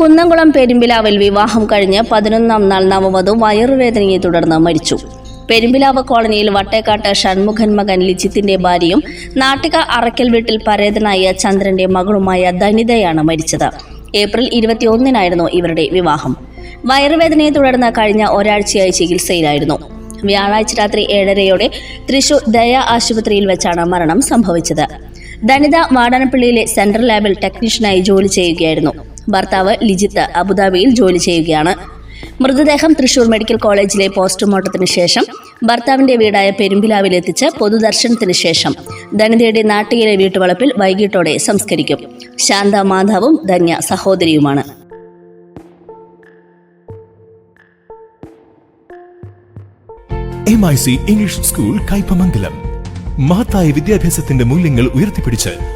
കുന്നംകുളം പെരുമ്പിലാവിൽ വിവാഹം കഴിഞ്ഞ് പതിനൊന്നാം നാൾ നവവധു വയറുവേദനയെ തുടർന്ന് മരിച്ചു. പെരുമ്പിലാവ് കോളനിയിൽ വട്ടേക്കാട്ട് ഷൺമുഖൻ മകൻ ലിജിത്തിന്റെ ഭാര്യയും നാട്ടിക അറക്കൽ വീട്ടിൽ പരേതനായ ചന്ദ്രന്റെ മകളുമായ ധനിതയാണ് മരിച്ചത്. ഏപ്രിൽ ഇരുപത്തിയൊന്നിനായിരുന്നു ഇവരുടെ വിവാഹം. വയറുവേദനയെ തുടർന്ന് കഴിഞ്ഞ ഒരാഴ്ചയായി ചികിത്സയിലായിരുന്നു. വ്യാഴാഴ്ച രാത്രി ഏഴരയോടെ തൃശൂർ ദയ ആശുപത്രിയിൽ വെച്ചാണ് മരണം സംഭവിച്ചത്. ധനിത വാടനപ്പള്ളിയിലെ സെൻട്രൽ ലാബിൽ ടെക്നീഷ്യനായി ജോലി ചെയ്യുകയായിരുന്നു. ഭർത്താവ് ലിജിത്ത് അബുദാബിയിൽ ജോലി ചെയ്യുകയാണ്. മൃതദേഹം തൃശൂർ മെഡിക്കൽ കോളേജിലെ പോസ്റ്റ്മോർട്ടത്തിന് ശേഷം ഭർത്താവിന്റെ വീടായ പെരുമ്പിലാവിൽ എത്തിച്ച് പൊതുദർശനത്തിന് ശേഷം ധനിതയുടെ നാട്ടിലെ വീട്ടുവളപ്പിൽ വൈകിട്ടോടെ സംസ്കരിക്കും. ശാന്ത മാധവും ധന്യ സഹോദരിയുമാണ്. ഇംഗ്ലീഷ് സ്കൂൾ കൈപ്പമംഗലം മഹത്തായ വിദ്യാഭ്യാസത്തിന്റെ മൂല്യങ്ങൾ ഉയർത്തിപ്പിടിച്ച്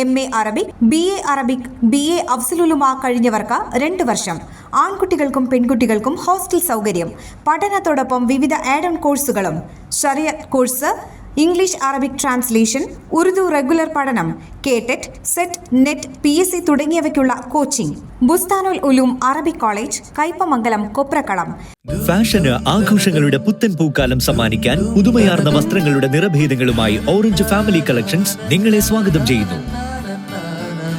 M A Arabic B A Arabic B A Afzalululama കഴിഞ്ഞവർക്ക് രണ്ട് വർഷം. ആൺകുട്ടികൾക്കും പെൺകുട്ടികൾക്കും ഹോസ്റ്റൽ സൗകര്യം. പഠനത്തോടൊപ്പം വിവിധ ആഡ് ഓൺ കോഴ്സുകളും ഷറിയ course English Arabic translation Urdu regular പഠനം KTET SET NET P S C തുടങ്ങിയവയ്ക്കുള്ള coaching Bustanul Uloom Arabic college Kaipamangalam Koprakkalam. ഫാഷന് ആഘോഷങ്ങളുടെ പുത്തൻ പൂക്കാലം സമ്മാനിക്കാൻ പുതുമയാർന്ന വസ്ത്രങ്ങളുടെ നിറഭേദങ്ങളുമായി ഓറഞ്ച് ഫാമിലി കളക്ഷൻസ് നിങ്ങളെ സ്വാഗതം ചെയ്യുന്നു.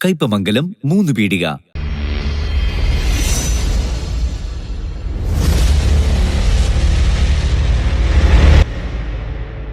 Kaipamangalam Moonnu Peedika